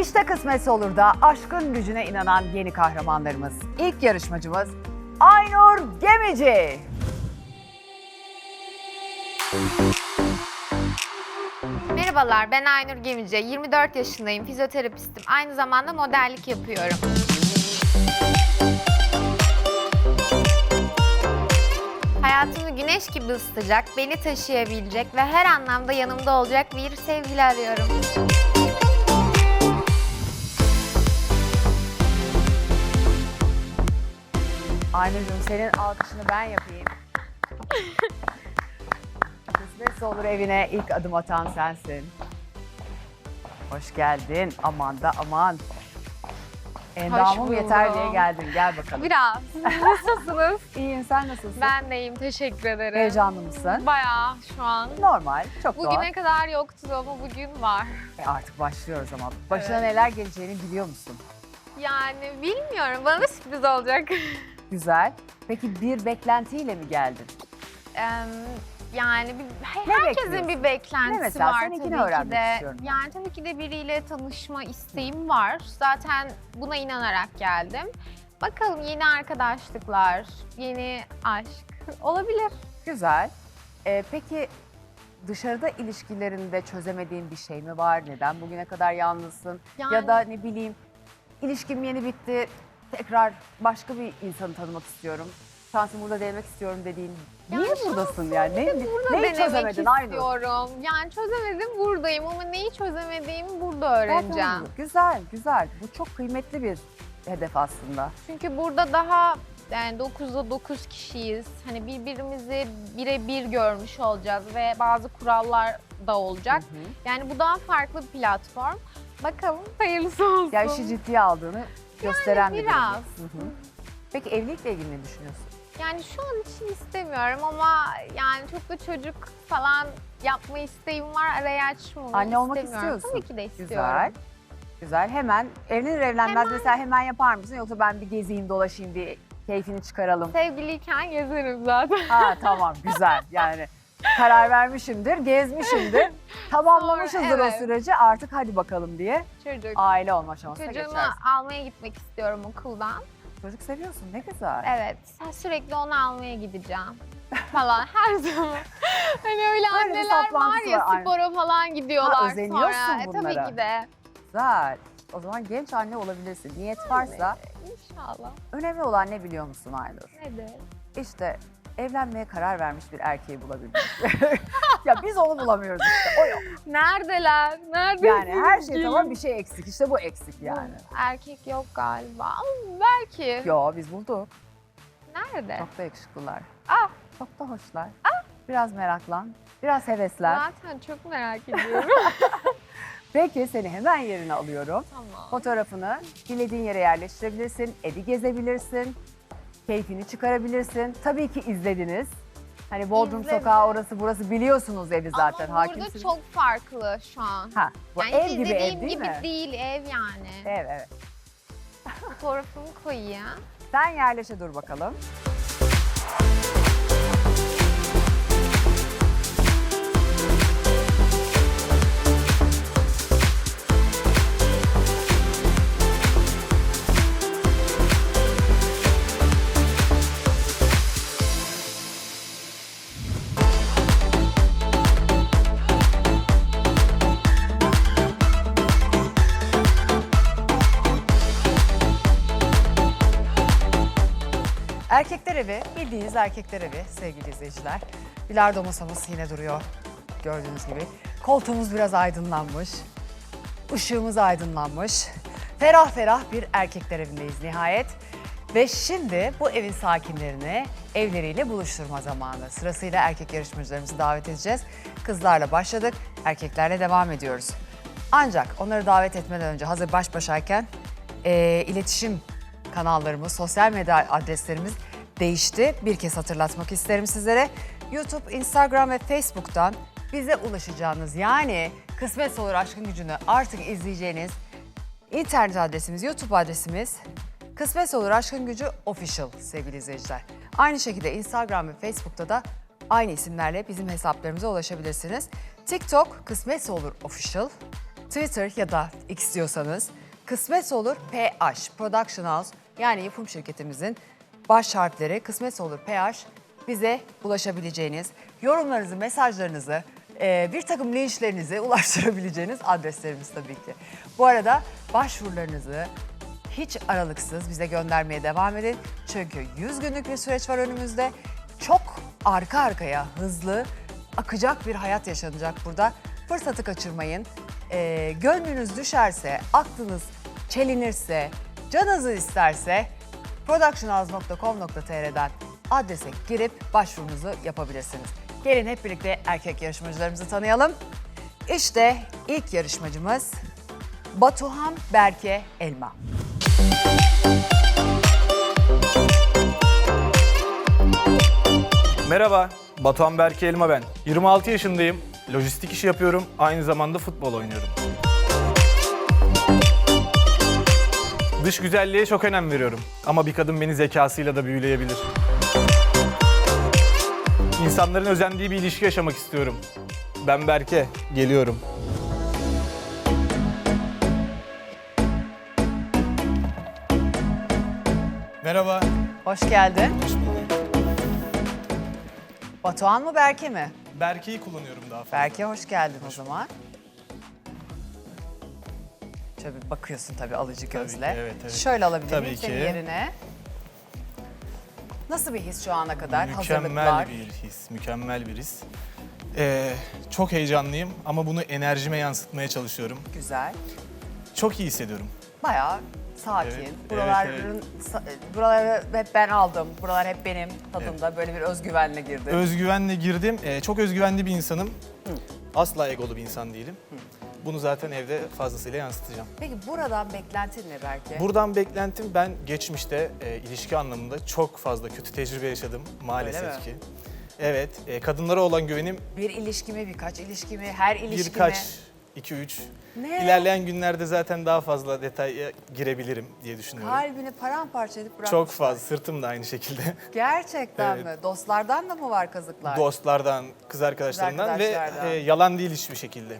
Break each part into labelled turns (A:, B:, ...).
A: İşte kısmetse olur da aşkın gücüne inanan yeni kahramanlarımız. İlk yarışmacımız Aynur Gemici.
B: Merhabalar, ben Aynur Gemici. 24 yaşındayım, fizyoterapistim. Aynı zamanda modellik yapıyorum. Hayatımı güneş gibi ısıtacak, beni taşıyabilecek ve her anlamda yanımda olacak bir sevgili arıyorum.
A: Aynur'cum senin alkışını ben yapayım. Kısmetse olur evine ilk adım atan sensin. Hoş geldin. Aman da aman. Endamım yeter diye geldin. Gel bakalım.
B: Biraz. Nasılsınız?
A: İyiyim sen nasılsın?
B: ben de iyiyim, teşekkür ederim.
A: Heyecanlı mısın?
B: Bayağı şu an.
A: Normal, çok doğal.
B: Bugüne kadar yoktu ama bugün var.
A: E artık başlıyoruz ama. Başına
B: Evet.
A: neler geleceğini biliyor musun?
B: Yani bilmiyorum, bana da sürpriz olacak.
A: Güzel. Peki bir beklentiyle mi geldin?
B: Em, yani bir, he-
A: Ne
B: herkesin
A: bekliyorsun?
B: bir beklentisi
A: Ne mesela?
B: var
A: Seninkini
B: tabii ki
A: öğrenmek
B: de.
A: istiyorum.
B: Yani tabii ki de biriyle tanışma isteğim var. Zaten buna inanarak geldim. Bakalım yeni arkadaşlıklar, yeni aşk olabilir.
A: Güzel. E, peki dışarıda ilişkilerinde çözemediğin bir şey mi var? Neden bugüne kadar yalnızsın?
B: Yani
A: Ya da ne bileyim ilişkim yeni bitti. Tekrar başka bir insanı tanımak istiyorum. Şansımı burada denemek istiyorum dediğin.
B: Yani
A: Niye buradasın yani? Ne,
B: burada
A: neyi çözemedin Aynur?
B: istiyorum. Yani çözemedim buradayım ama neyi çözemediğimi burada öğreneceğim.
A: Güzel, güzel. Bu çok kıymetli bir hedef aslında.
B: Çünkü burada daha yani 9'da 9 kişiyiz. Hani birbirimizi birebir görmüş olacağız ve bazı kurallar da olacak. Yani bu daha farklı bir platform. Bakalım hayırlısı olsun.
A: Ya işi ciddiye aldığını gösteren bir durum.
B: biraz.
A: Hı hı. Peki evlilikle ilgili ne düşünüyorsun?
B: Yani şu an için istemiyorum ama yani çok da çocuk falan yapma isteğim var. Araya açmamı
A: Anne olmak
B: istemiyorum.
A: istiyorsun.
B: Tabii ki de istiyorum.
A: Güzel. Güzel. Hemen evlenir evlenmez mesela hemen yapar mısın yoksa ben bir gezeyim dolaşayım bir keyfini çıkaralım.
B: Sevgiliyken gezerim zaten.
A: Ha tamam güzel yani karar vermişimdir, gezmişimdir, tamamlamışızdır
B: Sonra,
A: o
B: evet.
A: süreci artık hadi bakalım diye
B: Çocuk.
A: aile olma aşamasına
B: Çocuğumu
A: geçersin.
B: almaya gitmek istiyorum okuldan.
A: Çocuk seviyorsun ne güzel.
B: Evet, sen sürekli onu almaya gideceğim falan her zaman. Hani öyle
A: Böyle
B: anneler var ya
A: var,
B: spora falan gidiyorlar
A: Ha, özeniyorsun
B: sonra. E,
A: bunlara.
B: tabii ki de.
A: Güzel. O zaman genç anne olabilirsin. Niyet varsa
B: İnşallah.
A: önemli olan ne biliyor musun Aynur?
B: Nedir?
A: İşte evlenmeye karar vermiş bir erkeği bulabilmek. ya biz onu bulamıyoruz işte. O yok.
B: Neredeler? Neredesiniz?
A: Yani her şey tamam bir şey eksik. İşte bu eksik yani.
B: Erkek yok galiba ama belki.
A: Yo biz bulduk.
B: Nerede?
A: Çok da yakışıklılar.
B: Ah.
A: Çok da hoşlar. Biraz meraklan. Biraz heveslen.
B: Zaten çok merak ediyorum.
A: Peki seni hemen yerine alıyorum.
B: tamam.
A: Fotoğrafını dilediğin yere yerleştirebilirsin. Evi gezebilirsin. Keyfini çıkarabilirsin. Tabii ki izlediniz. Hani Bodrum
B: İzledim.
A: Sokağı orası burası biliyorsunuz evi zaten.
B: Ama burada
A: Hakimsiniz.
B: çok farklı şu an.
A: Ha, bu
B: Yani
A: ev gibi ev
B: izlediğim
A: değil
B: gibi
A: mi?
B: değil ev yani.
A: Ev evet.
B: Fotoğrafımı koyayım.
A: Sen yerleşe dur bakalım. Erkekler evi, bildiğiniz erkekler evi sevgili izleyiciler. Bilardo masamız yine duruyor gördüğünüz gibi. Koltuğumuz biraz aydınlanmış. Işığımız aydınlanmış. Ferah ferah bir erkekler evindeyiz nihayet. Ve şimdi bu evin sakinlerini evleriyle buluşturma zamanı. Sırasıyla erkek yarışmacılarımızı davet edeceğiz. Kızlarla başladık, erkeklerle devam ediyoruz. Ancak onları davet etmeden önce hazır baş başayken eee, iletişim kanallarımız, sosyal medya adreslerimiz değişti. Bir kez hatırlatmak isterim sizlere. YouTube, Instagram ve Facebook'tan bize ulaşacağınız yani kısmet olur aşkın gücünü artık izleyeceğiniz internet adresimiz, YouTube adresimiz Kısmet olur aşkın gücü official sevgili izleyiciler. Aynı şekilde Instagram ve Facebook'ta da aynı isimlerle bizim hesaplarımıza ulaşabilirsiniz. TikTok kısmetse olur official. Twitter ya da X diyorsanız Kısmetse Olur PH Production House yani yapım şirketimizin baş harfleri Kısmetse Olur PH bize ulaşabileceğiniz, yorumlarınızı, mesajlarınızı, e, bir takım linçlerinizi ulaştırabileceğiniz adreslerimiz tabii ki. Bu arada başvurularınızı hiç aralıksız bize göndermeye devam edin. Çünkü 100 günlük bir süreç var önümüzde. Çok arka arkaya hızlı akacak bir hayat yaşanacak burada. Fırsatı kaçırmayın. Ee, gönlünüz düşerse, aklınız çelinirse, canınızı isterse productionhouse.com.tr'den adrese girip başvurunuzu yapabilirsiniz. Gelin hep birlikte erkek yarışmacılarımızı tanıyalım. İşte ilk yarışmacımız Batuhan Berke Elma.
C: Merhaba, Batuhan Berke Elma ben. 26 yaşındayım, lojistik işi yapıyorum, aynı zamanda futbol oynuyorum. Dış güzelliğe çok önem veriyorum ama bir kadın beni zekasıyla da büyüleyebilir. İnsanların özendiği bir ilişki yaşamak istiyorum. Ben Berke, geliyorum. Merhaba.
A: Hoş geldin. Batuhan mı Berke mi?
C: Berke'yi kullanıyorum daha fazla.
A: Berke hoş geldin o zaman. Bir bakıyorsun tabii alıcı gözle.
C: ki, evet, evet.
A: Şöyle alabilir
C: Tabii
A: miyim
C: ki.
A: senin yerine? Nasıl bir his şu ana kadar?
C: Mükemmel
A: Hazırlıklar.
C: bir his, mükemmel bir his. Ee, çok heyecanlıyım ama bunu enerjime yansıtmaya çalışıyorum.
A: Güzel.
C: Çok iyi hissediyorum.
A: Bayağı sakin.
C: Evet, evet,
A: Buraların, sa- buraları hep ben aldım. Buralar hep benim tadında. Böyle bir özgüvenle girdim.
C: Özgüvenle girdim. Ee, çok özgüvenli bir insanım. Asla egolu bir insan değilim. Bunu zaten evde fazlasıyla yansıtacağım.
A: Peki buradan beklentin ne Berke?
C: Buradan beklentim ben geçmişte e, ilişki anlamında çok fazla kötü tecrübe yaşadım
A: Öyle
C: maalesef
A: mi?
C: ki. Evet, e, kadınlara olan güvenim
A: bir ilişki mi, birkaç ilişki mi, her ilişki
C: birkaç,
A: mi?
C: iki üç.
A: Ne?
C: İlerleyen günlerde zaten daha fazla detaya girebilirim diye düşünüyorum.
A: Kalbini paramparça edip bırakmışlar.
C: Çok fazla. Sırtım da aynı şekilde.
A: Gerçekten
C: Evet.
A: mi? Dostlardan da mı var kazıklar?
C: Dostlardan, kız arkadaşlarımdan ve
A: arkadaşlardan.
C: e, yalan değil hiçbir şekilde.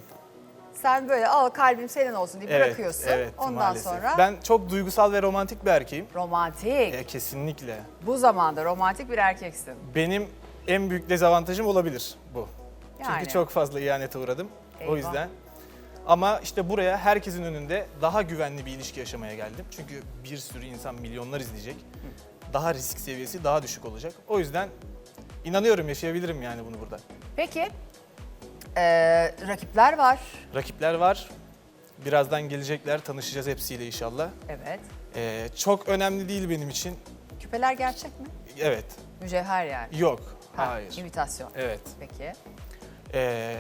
A: Sen böyle al kalbim senin olsun diye
C: Evet,
A: bırakıyorsun.
C: evet
A: Ondan
C: maalesef.
A: sonra
C: Ben çok duygusal ve romantik bir erkeğim.
A: romantik.
C: E, kesinlikle.
A: Bu zamanda romantik bir erkeksin.
C: Benim en büyük dezavantajım olabilir bu.
A: Yani.
C: Çünkü çok fazla ihanete uğradım.
A: Eyvah.
C: O yüzden. Ama işte buraya herkesin önünde daha güvenli bir ilişki yaşamaya geldim. Çünkü bir sürü insan milyonlar izleyecek. Daha risk seviyesi daha düşük olacak. O yüzden inanıyorum yaşayabilirim yani bunu burada.
A: Peki ee, rakipler var.
C: Rakipler var. Birazdan gelecekler. Tanışacağız hepsiyle inşallah.
A: Evet.
C: Ee, çok önemli değil benim için.
A: Küpeler gerçek mi?
C: Evet.
A: Mücevher yani.
C: Yok.
A: Ha,
C: Hayır.
A: İmitasyon.
C: Evet.
A: Peki.
C: Ee,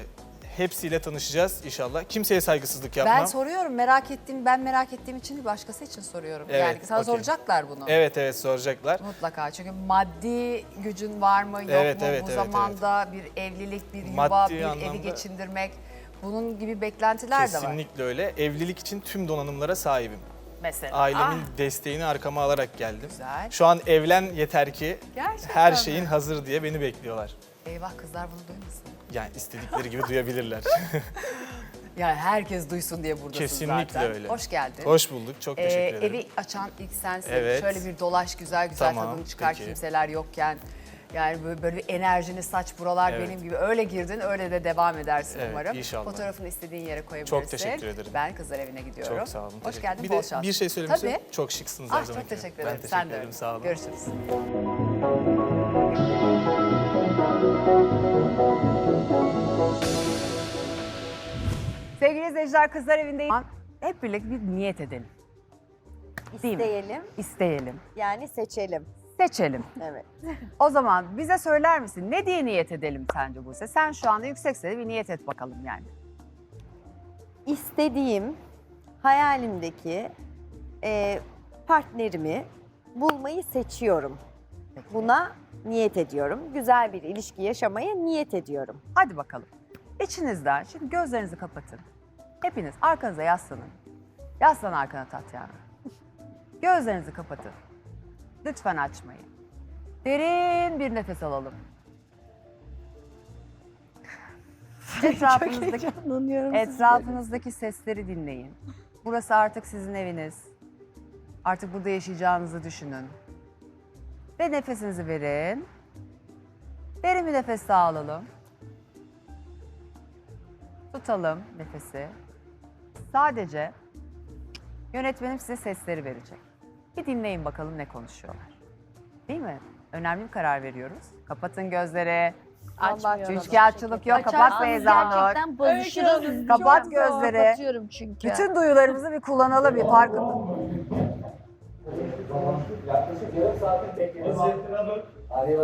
C: hepsiyle tanışacağız inşallah. Kimseye saygısızlık yapmam.
A: Ben soruyorum merak ettiğim, ben merak ettiğim için değil başkası için soruyorum.
C: Evet,
A: yani sana
C: okey.
A: soracaklar bunu.
C: Evet evet soracaklar.
A: Mutlaka çünkü maddi gücün var mı yok
C: Evet,
A: mu
C: evet,
A: bu
C: evet,
A: zamanda bir evlilik, bir yuva,
C: Maddi
A: bir evi
C: anlamda-
A: geçindirmek bunun gibi beklentiler de var
C: Kesinlikle öyle. Evlilik için tüm donanımlara sahibim.
A: mesela.
C: Ailemin
A: Ah,
C: desteğini arkama alarak geldim.
A: Güzel.
C: Şu an evlen yeter ki
A: Gerçekten
C: her
A: mi?
C: şeyin hazır diye beni bekliyorlar.
A: eyvah kızlar bunu duymasın.
C: Yani istedikleri gibi duyabilirler.
A: Yani herkes duysun diye buradasın
C: Kesinlikle
A: zaten.
C: öyle.
A: Hoş geldin.
C: Hoş bulduk. Çok
A: Ee,
C: teşekkür ederim.
A: evi açan ilk sensin.
C: Evet.
A: Şöyle bir dolaş güzel güzel
C: Tamam,
A: tadını çıkar
C: peki.
A: kimseler yokken. Yani böyle, böyle bir enerjini saç buralar
C: Evet.
A: benim gibi öyle girdin öyle de devam edersin
C: Evet,
A: umarım.
C: inşallah.
A: Fotoğrafını istediğin yere koyabilirsin.
C: Çok teşekkür ederim.
A: Ben kızlar evine gidiyorum.
C: Çok sağ olun.
A: Hoş
C: teşekkür-
A: geldin
C: Bir
A: bol
C: de
A: şans.
C: bir şey söylemek
A: Tabii.
C: istiyorum. Çok şıksınız her
A: Ah,
C: zaman.
A: çok teşekkür
C: Ben
A: ederim.
C: teşekkür
A: Sen de
C: ederim. Sağ olun.
A: Görüşürüz. Sevgili izleyiciler kızlar evindeyim. Hep birlikte bir niyet edelim. Değil mi?
D: İsteyelim
A: İsteyelim.
D: yani seçelim.
A: Seçelim.
D: Evet.
A: O zaman bize söyler misin? Ne diye niyet edelim sence Buse? Sen şu anda yüksek sesle bir niyet et bakalım yani.
D: İstediğim hayalimdeki e, partnerimi bulmayı seçiyorum. Buna niyet ediyorum. Güzel bir ilişki yaşamaya niyet ediyorum.
A: Hadi bakalım. İçinizden şimdi gözlerinizi kapatın. Hepiniz arkanıza yaslanın. Yaslan arkana Tatyana. Gözlerinizi kapatın. Lütfen açmayın. Derin bir nefes alalım. Etrafınızdaki, etrafınızdaki sesleri dinleyin. Burası artık sizin eviniz. Artık burada yaşayacağınızı düşünün. Ve nefesinizi verin. Derin bir nefes daha alalım. Tutalım nefesi. Sadece yönetmenim size sesleri verecek. Bir dinleyin bakalım ne konuşuyorlar. Değil mi? Önemli bir karar veriyoruz. Kapatın gözleri.
B: Açmıyorum.
A: Üçkağıtçılık yok. Kapat Beyza Nur.
E: Gerçekten bozuşuruz.
A: Kapat gözleri.
E: Kapatıyorum çünkü.
A: Bütün duyularımızı bir kullanalım, bir farkında.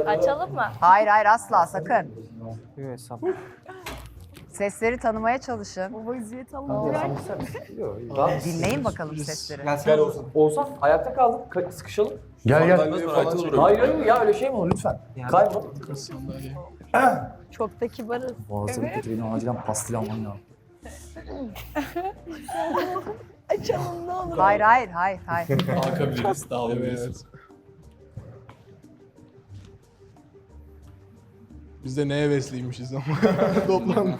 E: Açalım mı?
A: Hayır hayır asla sakın. Sesleri tanımaya çalışın. Dinleyin bakalım sesleri.
F: Gel Oğuzhan. Oğuzhan ayakta kaldın. Ka- sıkışalım.
G: Gel gel.
F: Hayır hayır ya öyle şey mi olur lütfen. Kaybol.
E: Çok da kibarız.
G: Boğazım evet. benim acilen pastil almam lazım.
A: Hayır hayır hayır hayır.
G: Kalkabiliriz, dağılabiliriz.
H: Biz de neye hevesliymişiz ama toplam.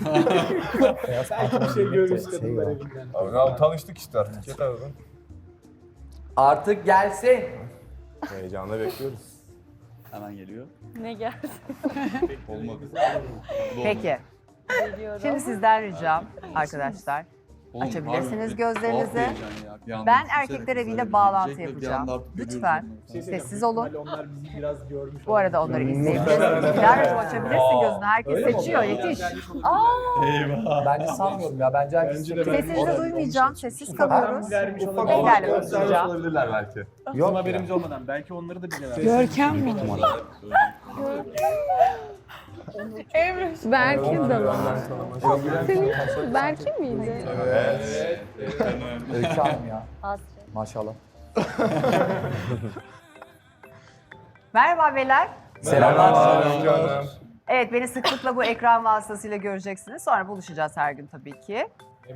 I: Abi tanıştık işte artık. Yeter abi.
F: Artık gelsin.
I: Heyecanla bekliyoruz.
G: Hemen geliyor.
E: Ne geldi?
G: Olmadı.
A: Peki. Şimdi sizden ricam arkadaşlar. Açabilirsiniz gözlerinizi. Ben erkekler eviyle bağlantı yapacağım. Lütfen sessiz olun. Bu arada onları izleyebilirsiniz. Dilara'cığım açabilirsin gözünü. Herkes seçiyor. Yetiş.
F: Bence sanmıyorum ya. Bence herkes
A: Sesinizi duymayacağım. Sessiz kalıyoruz.
I: Ufak
A: Engelli konuşacağım.
I: olabilirler belki.
F: Yok
H: haberimiz olmadan belki onları da bilemez.
B: Berke de var. Senin Berke miydi?
F: Öykü Hanım ya. Maşallah.
A: Merhaba beyler.
F: Selamlar.
I: Canım.
A: Evet beni sıklıkla bu ekran vasıtasıyla göreceksiniz. Sonra buluşacağız her gün tabii ki.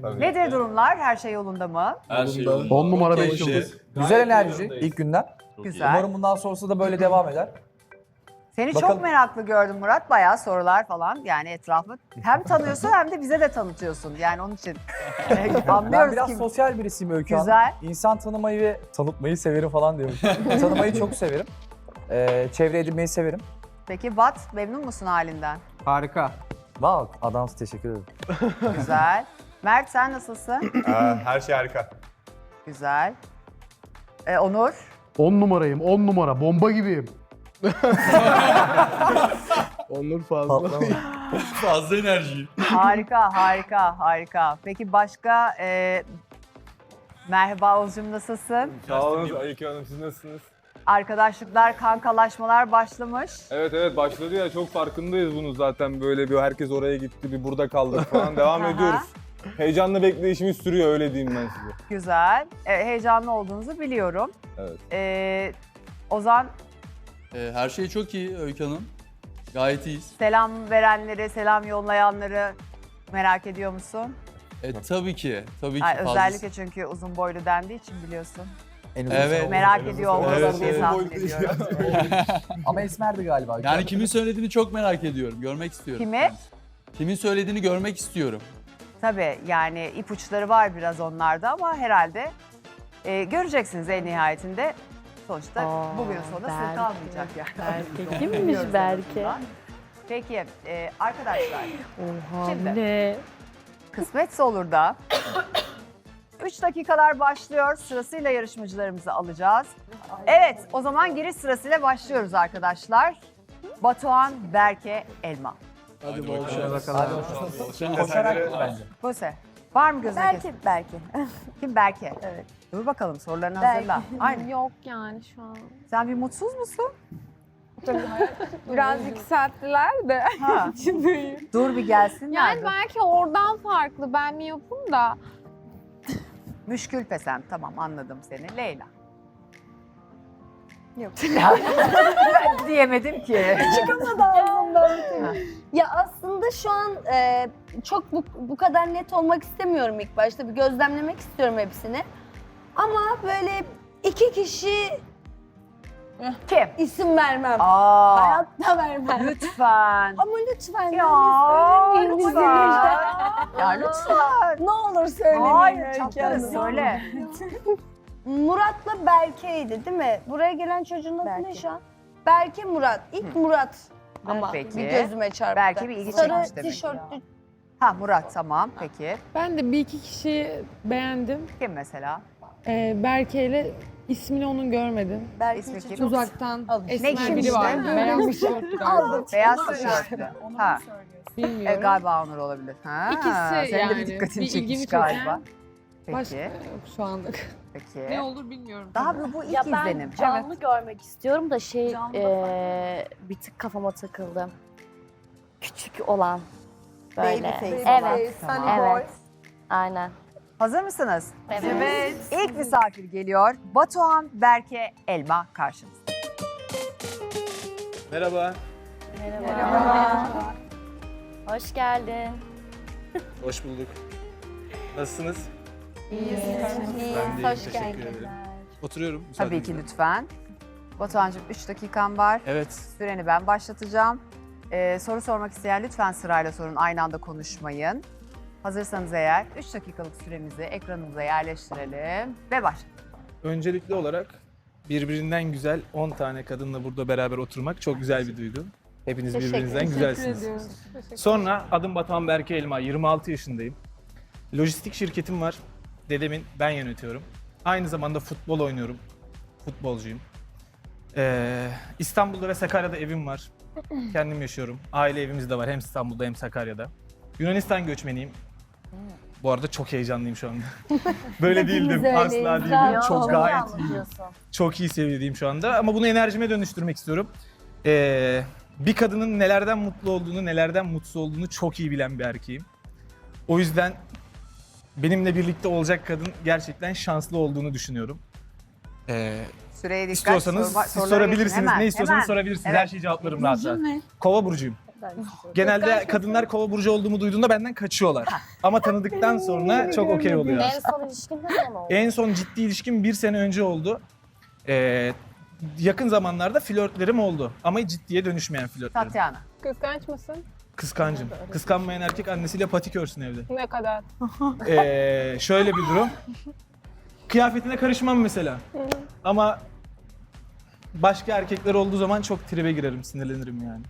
I: Tabii.
A: Nedir durumlar? Her şey yolunda mı?
G: Her şey
H: 10 numara 5 yıldız.
F: Güzel enerji ilk günden.
A: Güzel.
F: Umarım bundan sonrası da böyle devam eder.
A: Seni
F: Bakalım.
A: çok meraklı gördüm Murat. Bayağı sorular falan yani etrafı. Hem tanıyorsun hem de bize de tanıtıyorsun. Yani onun için e,
F: Ben
A: anlıyoruz
F: biraz
A: ki.
F: sosyal birisiyim Öykü Hanım.
A: Güzel.
F: İnsan tanımayı ve tanıtmayı severim falan diyormuş. tanımayı çok severim. Ee, çevre edinmeyi severim.
A: Peki Bat memnun musun halinden?
H: Harika.
F: Wow, adamsın teşekkür ederim.
A: Güzel. Mert sen nasılsın?
I: Aa, her şey harika.
A: Güzel. E, Onur?
H: 10 numarayım 10 numara bomba gibiyim. Onur fazla.
G: Fazla enerji.
A: Harika, harika, harika. Peki başka e, Merhaba Oğuzcum nasılsın?
I: Sağ olun Öykü Hanım siz nasılsınız?
A: Arkadaşlıklar, kankalaşmalar başlamış.
I: Evet evet başladı ya çok farkındayız bunu zaten böyle bir herkes oraya gitti bir burada kaldık falan devam
A: Aha.
I: ediyoruz. Heyecanla bekleyişimiz sürüyor öyle diyeyim ben size.
A: Güzel. E, heyecanlı olduğunuzu biliyorum.
I: Evet.
A: E, Ozan
G: Ee, her şey çok iyi Öykü Hanım. Gayet iyiyiz.
A: selam verenleri, selam yollayanları merak ediyor musun?
G: E, tabii ki. Tabii ki
A: Ay,
G: fazlası.
A: özellikle çünkü uzun boylu dendiği için biliyorsun.
F: En uzun
G: Evet.
F: soluk.
A: Merak ediyor olmalı
G: Evet,
A: diye
G: evet.
A: tahmin ediyorum.
F: Ama esmerdi galiba.
G: Yani kimin söylediğini çok merak ediyorum. Görmek istiyorum.
A: Kimi?
G: Kimin söylediğini görmek istiyorum.
A: Tabii yani ipuçları var biraz onlarda ama herhalde e, göreceksiniz en nihayetinde. Sonuçta
E: Aa,
A: bugün sonra sır
E: Berke.
A: kalmayacak yani.
E: Berke. Kimmiş
A: azından. Peki e, arkadaşlar
E: Oha
A: Şimdi.
E: ne?
A: kısmetse olur da 3 dakikalar başlıyor. Sırasıyla yarışmacılarımızı alacağız. Evet o zaman giriş sırasıyla başlıyoruz arkadaşlar. Batuhan, Berke, Elma.
H: Hadi bol şans.
F: Hadi koşarak bence.
A: Buse var mı gözüne
D: Belki,
A: kesin?
D: belki.
A: Kim Berke?
D: Evet.
A: Dur bakalım sorularını
D: Berke.
A: hazırla. Aynen.
B: Yok yani şu an.
A: Sen bir mutsuz musun?
B: Biraz yükselttiler de.
A: Ha. Dur bir gelsinler.
B: Yani
A: dur.
B: belki oradan farklı. Ben mi yapım da.
A: Müşkül pesem. Tamam anladım seni. Leyla.
D: Yok.
A: ben diyemedim ki.
E: Ya aslında şu an e, çok bu, bu kadar net olmak istemiyorum ilk başta. Bir gözlemlemek istiyorum hepsini. Ama böyle iki kişi
A: Kim?
E: İsim vermem.
A: Aa,
E: Hayatta vermem.
A: lütfen.
E: Ama lütfen.
A: Ya, lütfen. Ya lütfen.
E: Ne olur söylemeyin.
A: Hayır, çatlarız
E: Hanım. Murat'la Berke'ydi değil mi? Buraya gelen çocuğun adı ne şu an? Berke Murat. İlk Murat. Ama
A: Peki.
E: bir gözüme çarptı.
A: Berke bir ilgi
E: Sarı
A: çekmiş demek ki.
E: tişörtlü
A: Ha Murat tamam peki.
J: Ben de bir iki kişiyi beğendim.
A: Kim mesela?
J: Ee, Berke ile ismini onun görmedim.
E: Berke
A: İsmi
E: için
A: kim?
E: çok
J: Uzaktan esmer
A: Ne kim
J: biri
A: işte?
J: var. Beyaz tişörtlü galiba.
A: Beyaz tişörtlü. Ha, e,
J: Bilmiyorum.
A: galiba Onur olabilir. Ha,
J: İkisi
A: senin de bir
J: yani.
A: dikkatini
J: Bir
A: çekmiş
J: ilgimi
A: galiba.
J: Çeken. Başka
A: Peki,
J: yok şu anlık.
A: peki.
J: Ne olur bilmiyorum.
A: Daha bu, bu ilk
K: Ya ben
A: izlenim.
K: canlı görmek istiyorum da şey
E: Canlı
K: eee, bir tık kafama takıldı. Küçük olan böyle.
D: Babyface
K: Evet.
A: Tamam.
K: Evet. Aynen.
A: Hazır mısınız?
K: Evet.
A: İlk misafir geliyor. Batuhan Berke Elma karşınızda.
C: Merhaba.
K: Hoş geldin.
C: Hoş bulduk. Nasılsınız?
K: İyiyiz.
C: Ben de
K: Hoş
C: teşekkür
K: geldin.
C: ederim. Oturuyorum.
A: Tabii ki
C: müsaadenizle.
A: lütfen. Batuhan'cığım 3 dakikan var.
C: Evet.
A: Süreni ben başlatacağım. Ee, soru sormak isteyen lütfen sırayla sorun. Aynı anda konuşmayın. Hazırsanız eğer 3 dakikalık süremizi ekranımıza yerleştirelim ve başlayalım.
C: Öncelikli olarak birbirinden güzel 10 tane kadınla burada beraber oturmak çok güzel bir duygu. Hepiniz
K: Teşekkür-
C: birbirinizden
K: teşekkür
C: güzelsiniz. Sonra adım Batuhan Berke Elma, 26 yaşındayım. Lojistik şirketim var. Dedemin ben yönetiyorum. Aynı zamanda futbol oynuyorum. Futbolcuyum. Ee, İstanbul'da ve Sakarya'da evim var. Kendim yaşıyorum. Aile evimiz de var hem İstanbul'da hem Sakarya'da. Yunanistan göçmeniyim. Bu arada çok heyecanlıyım şu anda. Böyle değildim. Asla değildim. Çok gayet iyiyim. Çok iyi seviyedeyim şu anda ama bunu enerjime dönüştürmek istiyorum. Ee, bir kadının nelerden mutlu olduğunu, nelerden mutsuz olduğunu çok iyi bilen bir erkeğim. O yüzden benimle birlikte olacak kadın gerçekten şanslı olduğunu düşünüyorum. Ee,
A: Süreye dikkat.
C: istiyorsanız
A: sorma-
C: siz sorabilirsiniz.
A: Hemen,
C: ne istiyorsanız
A: hemen.
C: sorabilirsiniz.
A: Evet.
C: Her şeyi cevaplarım rahat rahat. Kova burcuyum. Genelde kadınlar kova burcu olduğumu duyduğunda benden kaçıyorlar. Ama tanıdıktan sonra çok okey oluyor.
K: En son ilişkin ne zaman oldu?
C: En son ciddi ilişkim bir sene önce oldu. Ee, yakın zamanlarda flörtlerim oldu. Ama ciddiye dönüşmeyen flörtlerim.
A: Tatyana.
J: Kıskanç mısın?
C: Kıskancım. Kıskanmayan erkek annesiyle patik örsün evde.
J: Ne kadar?
C: Ee, şöyle bir durum. Kıyafetine karışmam mesela. Ama başka erkekler olduğu zaman çok tribe girerim, sinirlenirim yani.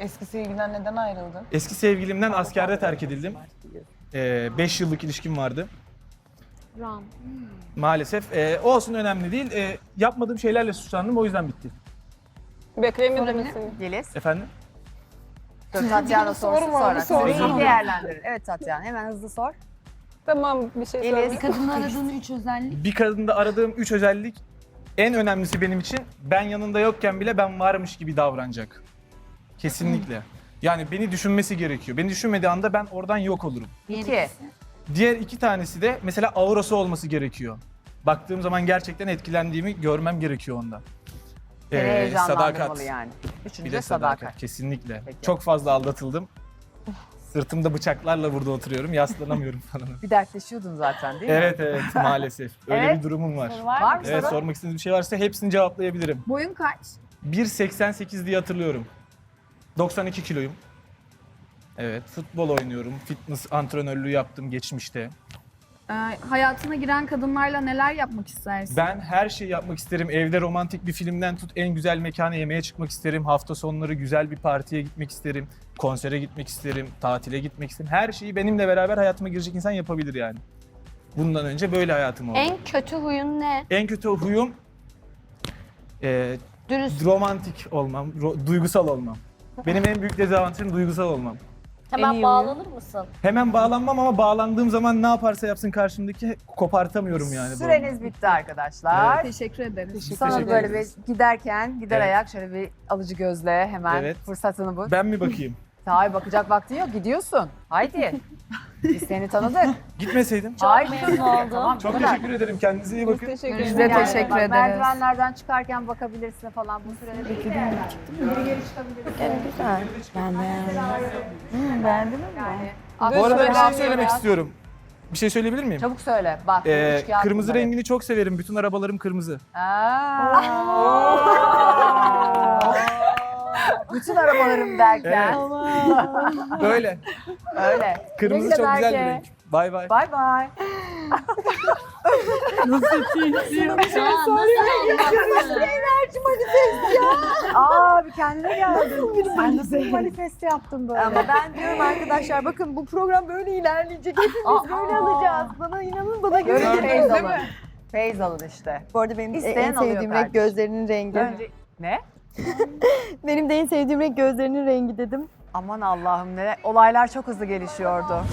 J: Eski sevgilinden neden ayrıldın?
C: Eski sevgilimden askerde terk edildim. 5 yıllık ilişkim vardı.
J: Ram.
C: Maalesef. Ee, olsun önemli değil. Ee, yapmadığım şeylerle suçlandım o yüzden bitti.
J: Beklemedin misin?
A: Yeliz.
C: Efendim?
A: Dur Tatyana sorsun
J: Sorum oldu,
A: sonra.
J: sorum
A: Süreyi
C: oldu.
A: değerlendirin. Evet Tatyana hemen hızlı sor.
J: Tamam bir şey
A: Yeliz.
J: söyle.
E: Kadın aradığın üç özellik.
C: Bir kadında aradığım üç özellik en önemlisi benim için ben yanında yokken bile ben varmış gibi davranacak. Kesinlikle. Yani beni düşünmesi gerekiyor. Beni düşünmediği anda ben oradan yok olurum.
A: İki.
C: Diğer iki tanesi de mesela aurası olması gerekiyor. Baktığım zaman gerçekten etkilendiğimi görmem gerekiyor ondan.
A: Seni
C: Ee,
A: heyecanlandırmalı yani. Üçüncü
C: Bir de
A: sadakat.
C: sadakat. Kesinlikle.
A: Peki.
C: Çok fazla aldatıldım. Sırtımda bıçaklarla burada oturuyorum. Yaslanamıyorum falan.
A: Bir dertleşiyordun zaten değil mi?
C: evet evet maalesef. Öyle
A: Evet.
C: bir durumum var.
A: Var mı
C: Evet
A: soru?
C: sormak istediğiniz bir şey varsa hepsini cevaplayabilirim.
E: Boyun kaç?
C: 1.88 diye hatırlıyorum. 92 kiloyum. Evet, futbol oynuyorum. Fitness antrenörlüğü yaptım geçmişte.
E: Ee, hayatına giren kadınlarla neler yapmak istersin?
C: Ben her şeyi yapmak isterim. Evde romantik bir filmden tut en güzel mekana yemeğe çıkmak isterim. Hafta sonları güzel bir partiye gitmek isterim. Konsere gitmek isterim. Tatile gitmek isterim. Her şeyi benimle beraber hayatıma girecek insan yapabilir yani. Bundan önce böyle hayatım oldu. En,
E: En kötü huyun ne?
C: kötü huyum e,
E: Dürüst.
C: romantik olmam, ro- duygusal olmam. Benim en büyük dezavantajım duygusal olmam.
K: Hemen bağlanır mısın?
C: Hemen bağlanmam ama bağlandığım zaman ne yaparsa yapsın karşımdaki kopartamıyorum yani. bu
A: Süreniz bitti arkadaşlar.
E: Teşekkür ederiz.
A: Sana
C: Teşekkür
A: böyle
C: ederiz.
A: bir giderken gider
C: Evet.
A: ayak şöyle bir alıcı gözle hemen
C: Evet.
A: fırsatını bul.
C: Ben mi bakayım?
A: Hayır bakacak vaktin yok gidiyorsun. Haydi. Biz seni tanıdık.
C: Gitmeseydim.
A: Haydi.
K: memnun oldum.
A: Tamam, bu
C: Çok
A: kadar.
C: teşekkür ederim. Kendinize iyi bakın.
J: Teşekkür
E: Biz
J: ederim.
E: de teşekkür
A: bak,
E: ederiz.
A: Merdivenlerden çıkarken bakabilirsin falan bu sürede değil de. Geri geri çıkabilirsin.
D: Güzel. Ben beğendim.
A: Yani
C: Bu arada bir şey söylemek istiyorum. Bir şey söyleyebilir miyim?
A: Çabuk söyle. Bak.
C: Ee, kırmızı
A: bunları.
C: rengini çok severim. Bütün arabalarım kırmızı.
A: Aa. Bütün arabalarım derken.
D: Böyle.
A: Öyle.
D: Kırmızı çok güzel bir renk. Bay bay.
A: Bay bay. Aa bir kendine geldin. Sen nasıl bir manifest yaptın böyle?
E: Ama ben diyorum arkadaşlar bakın bu program böyle ilerleyecek. Hepimiz böyle alacağız. Bana inanın bana güvenin.
A: feyz alın. Feyz alın işte.
E: Bu arada benim
A: İsteyen
E: en sevdiğim renk gözlerinin rengi.
A: Önce... Ne?
E: Benim de en sevdiğim renk gözlerinin rengi dedim.
A: Aman Allah'ım ne olaylar çok hızlı gelişiyordu.